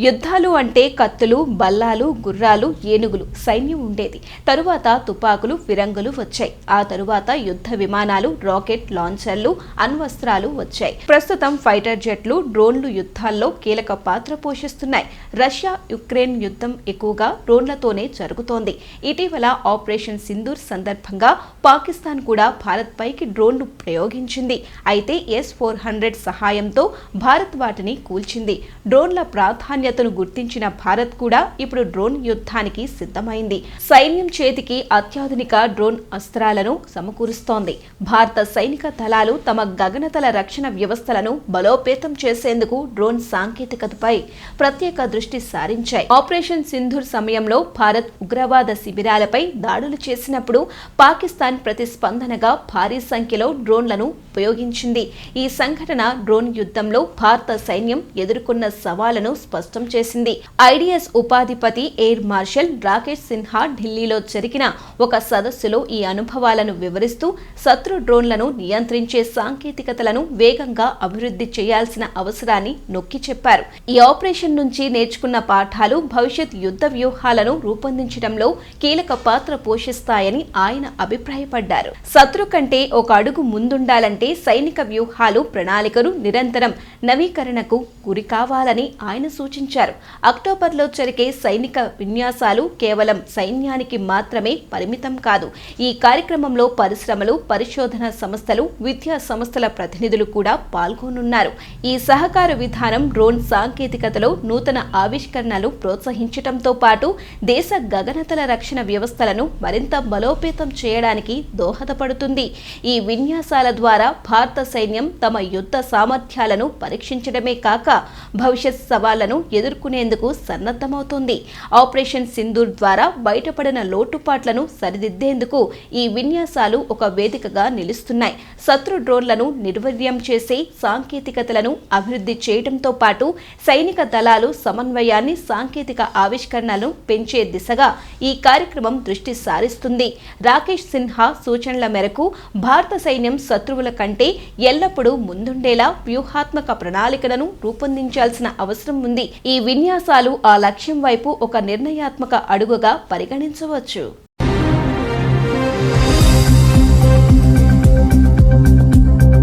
యుద్ధాలు అంటే కత్తులు బల్లాలు గుర్రాలు ఏనుగులు సైన్యం ఉండేది. తరువాత తుపాకులు ఫిరంగులు వచ్చాయి. ఆ తరువాత యుద్ధ విమానాలు రాకెట్ లాంచర్లు అణ్వస్త్రాలు వచ్చాయి. ప్రస్తుతం ఫైటర్ జెట్లు డ్రోన్లు యుద్ధాల్లో కీలక పాత్ర పోషిస్తున్నాయి. రష్యా యుక్రెయిన్ యుద్ధం ఎక్కువగా డ్రోన్లతోనే జరుగుతోంది. ఇటీవల ఆపరేషన్ సింధూర్ సందర్భంగా పాకిస్తాన్ కూడా భారత్ పైకి డ్రోన్లు ప్రయోగించింది. అయితే ఎస్ ఫోర్ హండ్రెడ్ సహాయంతో భారత్ వాటిని కూల్చింది. డ్రోన్ల ప్రాధాన్యతను గుర్తించిన భారత్ కూడా ఇప్పుడు డ్రోన్ యుద్ధానికి సిద్ధమైంది. సైన్యం చేతికి అత్యాధునిక డ్రోన్ అస్త్రాలను సమకూరుస్తోంది. భారత సైనిక దళాలు తమ గగనతల రక్షణ వ్యవస్థలను బలోపేతం చేసేందుకు డ్రోన్ సాంకేతికతపై ప్రత్యేక దృష్టి సారించాయి. ఆపరేషన్ సింధూర్ సమయంలో భారత్ ఉగ్రవాద శిబిరాలపై దాడులు చేసినప్పుడు పాకిస్తాన్ ప్రతిస్పందనగా భారీ సంఖ్యలో డ్రోన్లను ఉపయోగించింది. ఈ సంఘటన డ్రోన్ యుద్ధంలో భారత సైన్యం ఎదుర్కొన్న సవాళ్ళను స్పష్టం చేసింది. ఐడిఎస్ ఉపాధిపతి ఎయిర్ మార్షల్ రాకేష్ సిన్హా ఢిల్లీలో జరిగిన ఒక సదస్సులో ఈ అనుభవాలను వివరిస్తూ శత్రు డ్రోన్లను నియంత్రించే సాంకేతికతలను వేగంగా అభివృద్ధి చేయాల్సిన అవసరాన్ని నొక్కి చెప్పారు. ఈ ఆపరేషన్ నుంచి నేర్చుకున్న పాఠాలు భవిష్యత్ యుద్ధ వ్యూహాలను రూపొందించడంలో కీలక పాత్ర పోషిస్తాయని ఆయన అభిప్రాయపడ్డారు. శత్రు కంటే ఒక అడుగు ముందుండాలంటే సైనిక వ్యూహాలు ప్రణాళికలు నిరంతరం నవీకరణకు గురి కావాలని ఆయన సూచించారు అక్టోబర్లో జరిగే సైనిక విన్యాసాలు కేవలం సైన్యానికి మాత్రమే పరిమితం కాదు ఈ కార్యక్రమంలో పరిశ్రమలు పరిశోధన సంస్థలు విద్యా సంస్థల ప్రతినిధులు కూడా పాల్గొనున్నారు. ఈ సహకార విధానం డ్రోన్ సాంకేతికతలో నూతన ఆవిష్కరణలు ప్రోత్సహించడంతో పాటు దేశ గగనతల రక్షణ వ్యవస్థలను మరింత బలోపేతం చేయడానికి దోహదపడుతుంది. ఈ విన్యాసాల ద్వారా భారత సైన్యం తమ యుద్ధ సామర్థ్యాలను పరీక్షించడమే కాక భవిష్యత్ సవాళ్ళను ఎదుర్కొనేందుకు సన్నద్ధమవుతోంది. ఆపరేషన్ సింధూర్ ద్వారా బయటపడిన లోటుపాట్లను సరిదిద్దేందుకు ఈ విన్యాసాలు ఒక వేదికగా నిలుస్తున్నాయి. శత్రు డ్రోన్లను నిర్వీర్యం చేసే సాంకేతికతలను అభివృద్ధి చేయడంతో పాటు సైనిక దళాలు సమన్వయాన్ని సాంకేతిక ఆవిష్కరణలను పెంచే దిశగా ఈ కార్యక్రమం దృష్టి సారిస్తుంది. రాకేష్ సిన్హా సూచనల మేరకు భారత సైన్యం శత్రువుల కంటే ఎల్లప్పుడూ ముందుండేలా వ్యూహాత్మక ప్రణాళికలను రూపొందించాల్సిన అవసరం ఉంది. ఈ విన్యాసాలు ఆ లక్ష్యం వైపు ఒక నిర్ణయాత్మక అడుగుగా పరిగణించవచ్చు.